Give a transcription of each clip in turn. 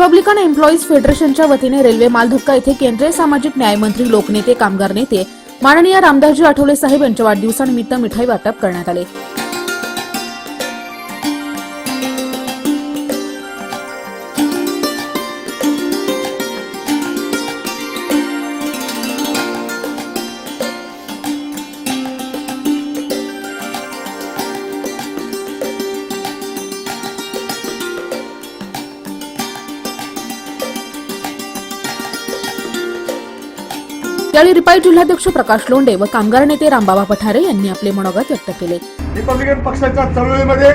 Republican employees फेडरेशनच्या वतीने railway Maldhakka येथे केंद्रीय सामाजिक न्याय मंत्री लोकनेते कामगार नेते माननीय रामदासजी आठवले साहेब यांच्या वाढदिवसानिमित्त मिठाई वाटप करण्यात आले. यावेळी रिपाई जिल्हाध्यक्ष प्रकाश लोंडे व कामगार नेते रामबाबा पठारे यांनी आपले मनोगत व्यक्त केले. रिपब्लिकन पक्षाच्या चळवळीमध्ये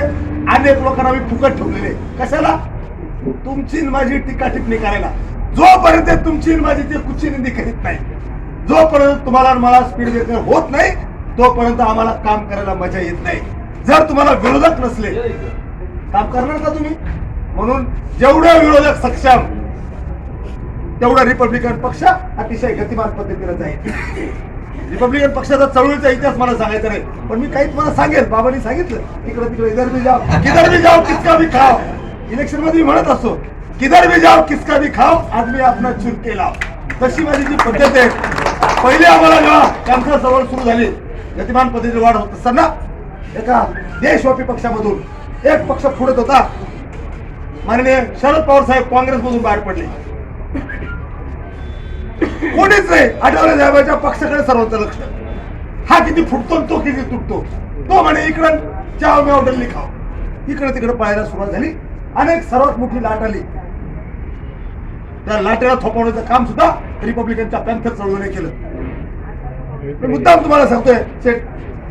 अनेक लोकांना आम्ही फुकट ठेवलेले कशाला? तुमची माझी टीका टिप्पणी करायला. जोपर्यंत तुमची माझी ते कुची निंदी करीत नाही जोपर्यंत तुम्हाला मला स्पीड ब्रेकर होत नाही तोपर्यंत आम्हाला काम करायला मजा येत नाही. जर तुम्हाला विरोधक नसले काम करणार का तुम्ही? म्हणून जेवढे विरोधक सक्षम तेवढा रिपब्लिकन पक्ष अतिशय गतिमान पद्धतीने जाईल. रिपब्लिकन पक्षाचा चळवळीचा इतिहास मला सांगायचा नाही. पण मी काही तुम्हाला सांगेल. बाबांनी सांगितलं तिकडे तिकडे इधर भी जाओ किधर भी जाओ किसका भी खाओ. इलेक्शनमध्ये मी म्हणत असतो किधर बी जाओ किसका भी खाओ आदमी आपला चूक केला. तशी माझी जी पद्धत आहे पहिले आम्हाला जेव्हा कॅन्सर चळवळ सुरू झाली गतिमान पद्धतीने वाढ होत असताना एका देशव्यापी पक्षामधून एक पक्ष फुडत होता माननीय शरद पवार साहेब काँग्रेसमधून बाहेर पडले. कोणीच नाही. आठवले साहेबांच्या पक्षाकडे सर्वांचं लक्ष. हा किती फुटतो तो किती तुटतो. तो म्हणे इकडं चहा मी ऑर्डर लिखाव इकडे तिकडे पाहायला सुरुवात झाली. अनेक सर्वात मोठी लाट आली. त्या लाटेला थोपवण्याचं काम सुद्धा रिपब्लिकनच्या पॅन्थर चळवळीने केलं. मी मुद्दाम तुम्हाला सांगतोय शेठ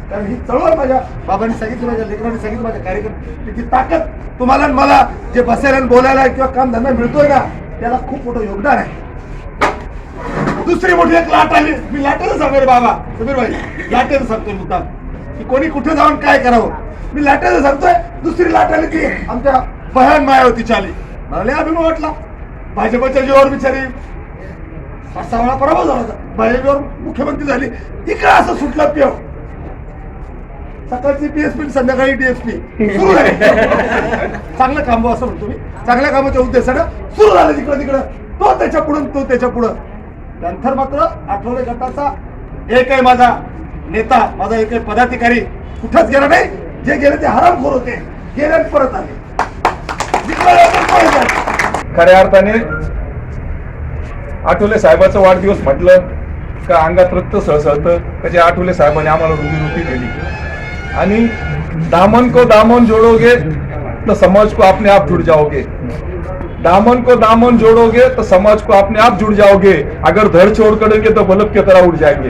कारण ही चळवळ माझ्या बाबांनी सांगितलं माझ्या लेकरांनी सांगितलं माझ्या कार्यक्रम तिची ताकद तुम्हाला आणि मला जे बसायला बोलायला किंवा काम धंदा मिळतोय ना त्याला खूप मोठं योगदान आहे. दुसरी मोठी एक लाट आली. मी लाटेच सांगतो रे बाबा. समीर भाई लाटेच सांगतोय मुद्दा की कोणी कुठे जाऊन काय करावं? मी लाटेच सांगतोय दुसरी लाट आली की आमच्या बहन मायावतीची आली. मला लय अभिमान वाटला. भाजपच्या जीवावर बिचारी पाच सहा वेळा पराभव झाला होता. भाजपवर मुख्यमंत्री झाली. इकडे असं सुटलं पिव. सकाळची डीएसपी संध्याकाळी डीएसपी सुरू झाले. चांगलं काम असं म्हणतो मी. चांगल्या कामाच्या उद्देशानं सुरू झालं तिकडं तिकडं. तो त्याच्या पुढं तो त्याच्या पुढं. नंतर मात्र आठवडे गटाचा एकही माझा नेता माझा एकही पदाधिकारी कुठंच गेला नाही. जे गेले ते हरामखोर होते. गेले परत आले. खऱ्या अर्थाने आठवले साहेबाचा वाढदिवस म्हटलं का अंगात रक्त सळसळतं का जे आठवले साहेबांनी आम्हाला रोजी दिली. आणि दामन को दामन जोडोगे तर समाज को आपने आप जुड़ जाओगे. दामन को दामन जोड़ोगे तो समाज को अपने आप जुड़ जाओगे। अगर धड़ छोड़ करेंगे तो बल्ब की तरह उड़ जाएंगे।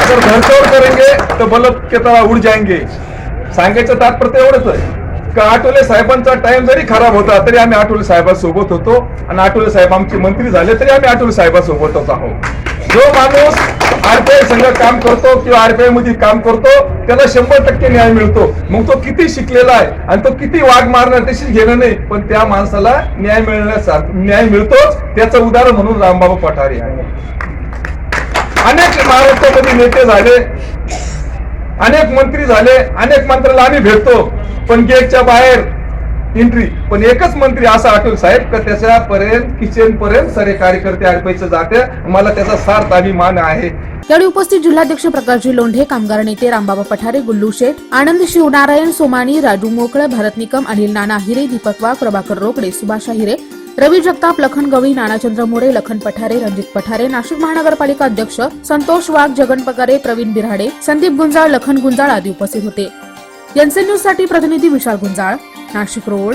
अगर धड़ छोड़ करेंगे तो बल्ब की तरह उड़ जाएंगे। सांगायचं तात्पर्य एवढंच आहे का आठवले साहेबांचा टाइम जरी खराब होता तरी आम्ही आठवले साहेबांसोबत होतो. आणि आठवले साहेब आमचे मंत्री झाले तरी आम्ही आठवले साहेबांसोबतच आहोत. जो माणूस आरपीआय संघ काम करतो किंवा आरपीआयमध्ये काम करतो त्याला शंभर टक्के न्याय मिळतो. मग तो किती शिकलेला आहे आणि तो किती वाघ मारणार त्याशी घेणं नाही पण त्या माणसाला न्याय मिळण्याचा न्याय मिळतोच. त्याचं उदाहरण म्हणून रामबाबा पठारे आहे. अनेक महाराष्ट्रामध्ये नेते झाले. अनेक मंत्री झाले. अनेक मंत्र्याला आम्ही भेटतो. पण गेटच्या बाहेर एंट्री पण एकच मंत्री असा आठवल साहेब का त्याच्यापर्यंत किचन पर्यंत सारे कार्यकर्ते अडपायचं जाते. मला त्याचा सार्थ अभिमान आहे. यावेळी उपस्थित जिल्हाध्यक्ष प्रकाशजी लोंढे कामगार नेते रामबाबा पठारे गुल्लू शेठ आनंद शिवनारायण सोमानी राजू मोकळ भरत निकम अनिल नाना हिरे दीपक वाघ प्रभाकर रोकडे सुभाष हिरे रवी जगताप लखन गवळी नानाचंद्र मोरे लखन पठारे रणजित पठारे नाशिक महानगरपालिका अध्यक्ष संतोष वाघ जगन पगारे प्रवीण बिराडे संदीप गुंजाळ लखन गुंजाळ आदी उपस्थित होते. एनसी न्यूजसाठी प्रतिनिधी विशाल गुंजाळ. नाशिक रोड